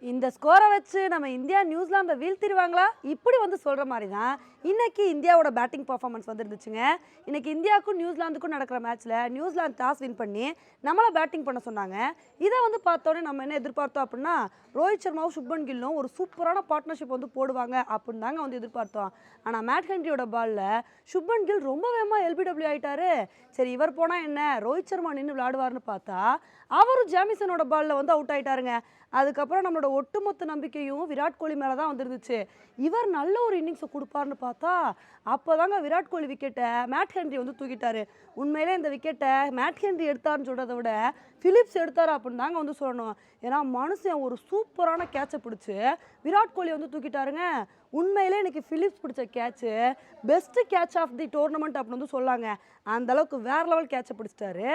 y இந்த ஸ்கோரை வச்சு நம்ம இந்தியா நியூசிலாந்தை வீழ்த்திடுவாங்களா? இப்படி வந்து சொல்கிற மாதிரி தான் இன்றைக்கி இந்தியாவோட பேட்டிங் பர்ஃபார்மன்ஸ் வந்துருந்துச்சுங்க. இன்றைக்கி இந்தியாவுக்கும் நியூசிலாந்துக்கும் நடக்கிற மேட்ச்சில் நியூசிலாந்து டாஸ் வின் பண்ணி நம்மளை பேட்டிங் பண்ண சொன்னாங்க. இதை வந்து பார்த்தோன்னே நம்ம என்ன எதிர்பார்த்தோம் அப்படின்னா ரோஹித் சர்மாவும் சுப்மன் கில்லும் ஒரு சூப்பரான பார்ட்னர்ஷிப் வந்து போடுவாங்க அப்படின்னு தாங்க வந்து எதிர்பார்த்தோம். ஆனால் மேட் ஹென்ரியோட பாலில் சுப்மன் கில் ரொம்ப வேகமாக எல்பிடபிள்யூ ஆகிட்டாரு சரி இவர் போனால் என்ன? ரோஹித் சர்மா நின்று விளையாடுவார்னு பார்த்தா அவரும் ஜாமிசனோட பாலில் வந்து அவுட் ஆகிட்டாருங்க அதுக்கப்புறம் நம்மளோட ஒட்டுமொத்த நம்பிக்கையும் விராட் கோலி மேலே தான் வந்துருந்துச்சு. இவர் நல்ல ஒரு இன்னிங்ஸை கொடுப்பாருன்னு பார்த்தா அப்போ தாங்க விராட் கோலி விக்கெட்டை மேட் ஹென்ரி வந்து தூக்கிட்டாரு. உண்மையிலே இந்த விக்கெட்டை மேட் ஹென்ரி எடுத்தாருன்னு சொல்கிறத விட ஃபிலிப்ஸ் எடுத்தார் அப்படின்னு தாங்க வந்து சொல்லணும். ஏன்னா மனுஷன் ஒரு சூப்பரான கேட்சை பிடிச்சி விராட் கோலி வந்து தூக்கிட்டாருங்க. உண்மையிலே எனக்கு ஃபிலிப்ஸ் பிடிச்ச catch best catch of the tournament அப்படின்னு வந்து சொல்லாங்க. அந்த அளவுக்கு வேற லெவல் கேட்சை பிடிச்சிட்டாரு.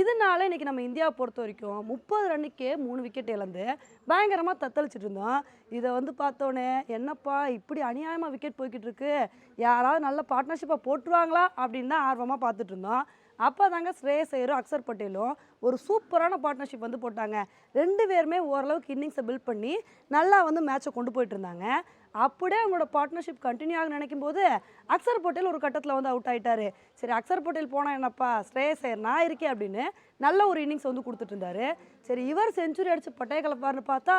இதனால இன்றைக்கி நம்ம இந்தியாவை பொறுத்த வரைக்கும் முப்பது ரன்னுக்கே மூணு விக்கெட் இழந்து பயங்கரமாக தத்தளிச்சிட்டு இருந்தோம். இதை வந்து பார்த்தோன்னே என்னப்பா இப்படி அநியாயமாக விக்கெட் போய்கிட்டு இருக்கு. யாராவது நல்ல பார்ட்னர்ஷிப்பாக போட்டுருவாங்களா? அப்படின்னு தான் ஆர்வமாக பார்த்துட்டு இருந்தோம். அப்போ தாங்க ஸ்ரேயஸ் ஐயரும் அக்சர் பட்டேலும் ஒரு சூப்பரான பார்ட்னர்ஷிப் வந்து போட்டாங்க. ரெண்டு பேருமே ஓரளவுக்கு இன்னிங்ஸை பில்ட் பண்ணி நல்லா வந்து மேட்சை கொண்டு போயிட்டு இருந்தாங்க. அப்படியே அவங்களோட பார்ட்னர்ஷிப் கண்டினியூ ஆக நினைக்கும் போது அக்சர் பட்டேல் ஒரு கட்டத்தில் வந்து அவுட் ஆகிட்டாரு சரி அக்சர் பட்டேல் போனால் என்னப்பா ஸ்ரேயஸ் ஐயர் நான் இருக்கேன் அப்படின்னு நல்ல ஒரு இன்னிங்ஸ் வந்து கொடுத்துட்டு இருந்தாரு. சரி இவர் செஞ்சுரி அடிச்சு பட்டைய கலப்பாருன்னு பார்த்தா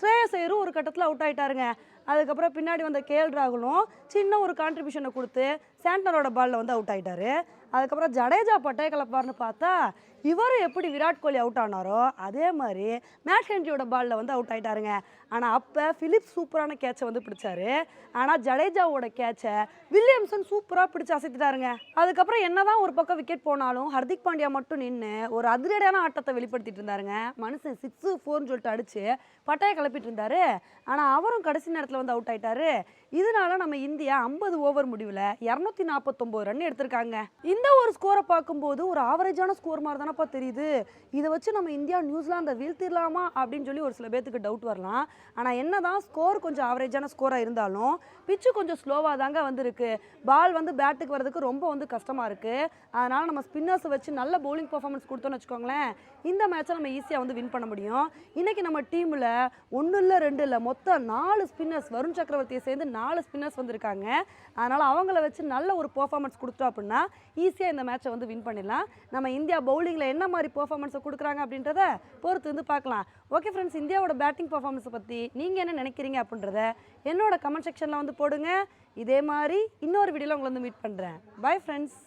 ஸ்ரேயஸ் ஐயரும் ஒரு கட்டத்தில் அவுட் ஆகிட்டாருங்க அதுக்கப்புறம் பின்னாடி வந்த கேஎல் ராகுலும் சின்ன ஒரு கான்ட்ரிபியூஷனை கொடுத்து சாண்டனரோட பாலில் வந்து அவுட் ஆகிட்டாரு அதுக்கப்புறம் ஜடேஜா பட்டைய கலப்பாருன்னு பார்த்தா இவர் எப்படி விராட் கோலி அவுட் ஆனாரோ அதே மாதிரி மேட் ஹென்ரியோட பாலில் வந்து அவுட் ஆகிட்டாருங்க ஆனால் அப்போ ஃபிலிப்ஸ் சூப்பரான கேட்சை வந்து பிடிச்சாரு. ஆனால் ஜடேஜாவோட கேட்சை வில்லியம்சன் சூப்பராக பிடிச்சி அசைத்துட்டாருங்க. அதுக்கப்புறம் என்னதான் ஒரு பக்கம் விக்கெட் போனாலும் ஹர்திக் பாண்டியா மட்டும் நின்று ஒரு அதிரடியான ஆட்டத்தை வெளிப்படுத்திட்டு இருந்தாருங்க. மனுஷன் சிக்ஸு ஃபோர்னு சொல்லிட்டு அடித்து பட்டாய கிளப்பிட்டு இருந்தாரு. ஆனால் அவரும் கடைசி நேரத்தில் வந்து அவுட் ஆயிட்டாரு. இதனால நம்ம இந்தியா ஐம்பது ஓவர் முடிவில் இரநூத்தி நாற்பத்தொம்போது ரன் எடுத்திருக்காங்க. இந்த ஒரு ஸ்கோரை பார்க்கும்போது ஒரு ஆவரேஜான ஸ்கோர் மாதிரி தானப்பா தெரியுது. இதை வச்சு நம்ம இந்தியா நியூசிலாந்தை வீழ்த்திடலாமா அப்படின்னு சொல்லி ஒரு சில பேர்த்துக்கு டவுட் வரலாம். ஆனால் என்ன தான் ஸ்கோர் கொஞ்சம் ஆவரேஜான ஸ்கோராக இருந்தாலும் பிச்சு கொஞ்சம் ஸ்லோவாக தாங்க வந்திருக்கு. பால் வந்து பேட்டுக்கு வரதுக்கு ரொம்ப வந்து கஷ்டமாக இருக்குது அதனால் நம்ம ஸ்பின்னர்ஸை வச்சு நல்ல பவுலிங் பர்ஃபார்மன்ஸ் கொடுத்தோன்னு வச்சுக்கோங்களேன் இந்த மேட்சை நம்ம ஈஸியாக வந்து வின் பண்ண முடியும். இன்றைக்கி நம்ம டீமில் ஒன்றும் இல்லை ரெண்டு இல்லை மொத்தம் நாலு ஸ்பின்னர்ஸ் வருண் சக்கரவர்த்தியை சேர்ந்து நாலு ஸ்பின்னர்ஸ் வந்திருக்காங்க. அதனால் அவங்கள வச்சு நல்ல ஒரு பெர்ஃபார்மன்ஸ் கொடுத்தோம் அப்படின்னா ஈஸியாக இந்த மேட்சை வந்து வின் பண்ணிடலாம். நம்ம இந்தியா பவுலிங்கில் என்ன மாதிரி பெர்ஃபார்மன்ஸை கொடுக்குறாங்க அப்படின்றத பொறுத்து வந்து பார்க்கலாம். ஓகே ஃப்ரெண்ட்ஸ் இந்தியாவோட பேட்டிங் பர்ஃபார்மன்ஸை பற்றி நீங்கள் என்ன நினைக்கிறீங்க அப்படின்றத என்னோட கமெண்ட் செக்ஷனில் வந்து போடுங்க. இதே மாதிரி இன்னொரு வீடியோவில் உங்களை வந்து மீட் பண்ணுறேன் பை ஃப்ரெண்ட்ஸ்